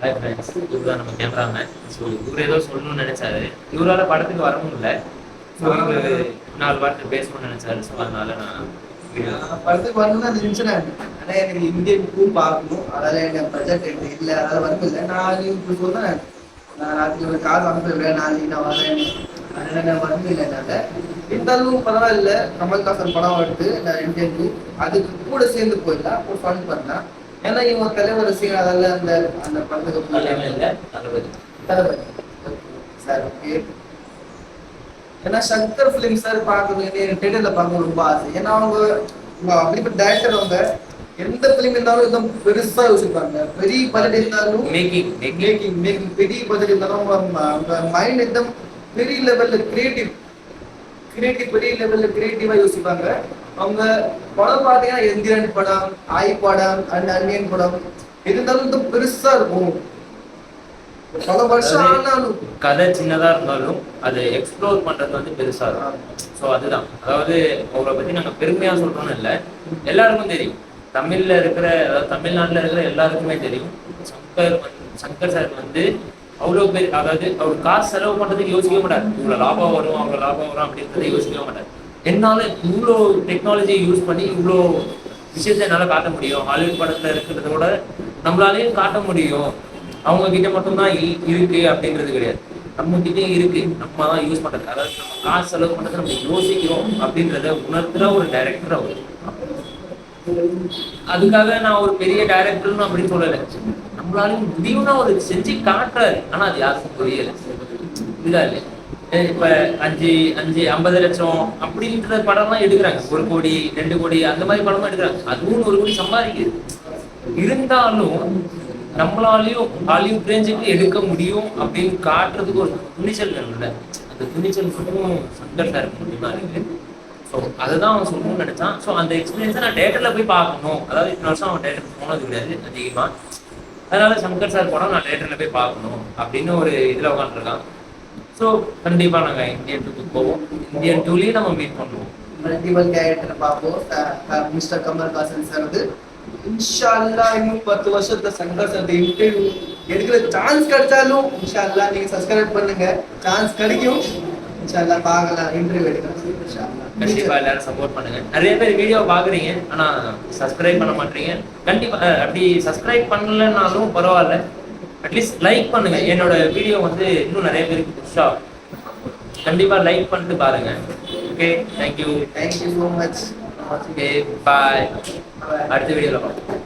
Hi friends இவர் தான் நம்ம கேமராமேன் ஸோ இவர் ஏதோ சொல்லணும்னு நினைச்சாரு. இவரால படத்துக்கு வரவும் இல்லை ஸோ இவர் நாலு வாரத்தில் பேசணும்னு நினைச்சாரு. ஸோ அதனால நான் படத்துக்கு வரணும்னு நினைச்சேன் ஆனா எனக்கு இந்தியன் டூ பார்க்கணும். அதனால எனக்கு பட்ஜெட் எனக்கு இல்லை. அதனால வரல இல்லை. நான் இப்படி சொன்னேன் நான் ராத்திரி ஒரு காசு அனுப்பிடுறேன் நாளைக்கு நான் வரேன். அதனால நான் வரல இல்லை என்னால. இருந்தாலும் பரவாயில்ல. கமல்ஹாசன் படம் எடுத்து நான் இந்தியன் பூ அதுக்கு கூட சேர்ந்து போயிடலாம். ஒரு ஃபன் பண்ணலாம். ஏன்னா இவங்க தலைவர் ரசிகர் அதால அந்த அந்த படத்துக்கு தலைமை போயிடலாம் இல்லை தளபதி தளபதி சார் ஓகே ஏன்னா சங்கர் ஃபிலிம் சார் பார்க்கணும் தேட்டர்ல பார்க்கணும் ரொம்ப ஆசை ஏன்னா அவங்க அவங்க அப்படிப்பட்ட டேரக்டர் அவங்க எந்த ஃபிலிம் இருந்தாலும் एकदम பெருசா யோசிப்பாங்க பெரிய பட்ஜெட் இருந்தாலும் மேக்கிங் மேக்கிங் மேக்கிங் மேக்கிங் பெரிய பட்ஜெட் இருந்தாலும் அவங்க அவங்க மைண்ட் एकदम பெரிய லெவல்ல கிரியேட்டிவ் கிரியேட்டிவ் பெரிய லெவல்ல கிரியேட்டிவா யோசிப்பாங்க. அவங்க படம் பார்த்தீங்கன்னா எந்திரன் படம் ஆய் படம் அண்ட் அன்னியன் படம். இருந்தாலும் பெருசா இருக்கும். பல வருஷம் ஆனாலும். கதை சின்னதா இருந்தாலும் அதை எக்ஸ்ப்ளோர் பண்றது வந்து பெருசா இருக்கும். ஸோ அதுதான். அதாவது அவரை பத்தி நாங்க பெருமையா சொல்றோம்னு இல்லை. எல்லாருக்கும் தெரியும். தமிழ்ல இருக்கிற அதாவது தமிழ்நாட்டுல இருக்கிற எல்லாருக்குமே தெரியும். சங்கர் சங்கர் சார் வந்து அவ்வளோ பேர் அதாவது அவர் காசு செலவு பண்றதுக்கு யோசிக்க மாட்டார். இவ்வளவு லாபம் வரும் அவங்க லாபம் வரும் அப்படின்றத யோசிக்க மாட்டார். என்னால இவ்வளோ டெக்னாலஜியை யூஸ் பண்ணி இவ்வளோ விஷயத்தை என்னால காட்ட முடியும். ஹாலிவுட் படத்துல இருக்கிறத விட நம்மளாலையும் காட்ட முடியும். அவங்க கிட்ட மட்டும்தான் இ- இருக்கு அப்படின்றது கிடையாது. நம்ம கிட்டே இருக்கு. நம்ம தான் யூஸ் பண்றது. அதாவது நம்ம காசு செலவு பண்றது நம்ம யோசிக்கிறோம் அப்படின்றத உணர்த்துற ஒரு டைரக்டர் அவர். அதுக்காக நான் ஒரு பெரிய டைரக்டர்னு அப்படின்னு சொல்லலை. நம்மளாலையும் முடியும்னா ஒரு செஞ்சு காட்டுறாரு. ஆனா அது யாருக்கும் புரியல. இதா இல்லை இப்ப அஞ்சு அஞ்சு ஐம்பது லட்சம் அப்படின்ற படம்லாம் எடுக்கிறாங்க. ஒரு கோடி ரெண்டு கோடி அந்த மாதிரி படமா எடுக்கிறாங்க. அதுவும் ஒரு கோடி சம்பாதிக்குது. இருந்தாலும் நம்மளாலையும் ஹாலிவுட் ரேஞ்சுக்கு எடுக்க முடியும் அப்படின்னு காட்டுறதுக்கு ஒரு துணிச்சல் வேணும்ல அந்த துணிச்சல் மட்டும் சங்கர் இருக்க. முடியுமா இருக்கு ஸோ அதுதான் அவன் சொல்லணும்னு நினைச்சான். ஸோ அந்த எக்ஸ்பீரியன்ஸை நான் தேட்டரில் போய் பார்க்கணும். அதாவது இத்தனை வருஷம் அவன் தேட்டருக்கு போனது கிடையாது. அதிகமாக அதனால சங்கர் சார் படம் நான் தேட்டரில் போய் பார்க்கணும் அப்படின்னு ஒரு இதில் உட்காந்துருக்கான் ஸோ கண்டிப்பாக நாங்கள் இந்தியன் டூக்கு போவோம். இந்தியன் டூலேயும் நம்ம மீட் பண்ணுவோம். மல்டிபிள் கேரக்டர் பார்ப்போம். மிஸ்டர் கமல்ஹாசன் சார் வந்து இன்ஷா இன்னும் பத்து வருஷத்துல சங்கர் சார் இன்டர்வியூ எடுக்கிற சான்ஸ் கிடைச்சாலும் இன்ஷா அல்லாஹ் நீங்க சப்ஸ்கிரைப் பண்ணுங்க. சான்ஸ் கிடைக்கும். இன்ஷா அல்லாஹ் பார்க்கலாம் இன்டர்வியூ எடுக்கலாம் கண்டிப்பா எல்லாரும் சப்போர்ட் பண்ணுங்க. நிறைய பேர் வீடியோ பாக்குறீங்க ஆனா சப்ஸ்கிரைப் பண்ண மாட்டீங்க. கண்டிப்பா அப்படி சப்ஸ்கிரைப் பண்ணலனாலும் பரவாயில்ல. அட்லீஸ்ட் லைக் பண்ணுங்க. என்னோட வீடியோ வந்து இன்னும் நிறைய பேருக்கு புஷ் ஆகும். கண்டிப்பா லைக் பண்ணிட்டு பாருங்க. Okay thank you thank you so much okay bye அடுத்த வீடியோல பார்ப்போம்.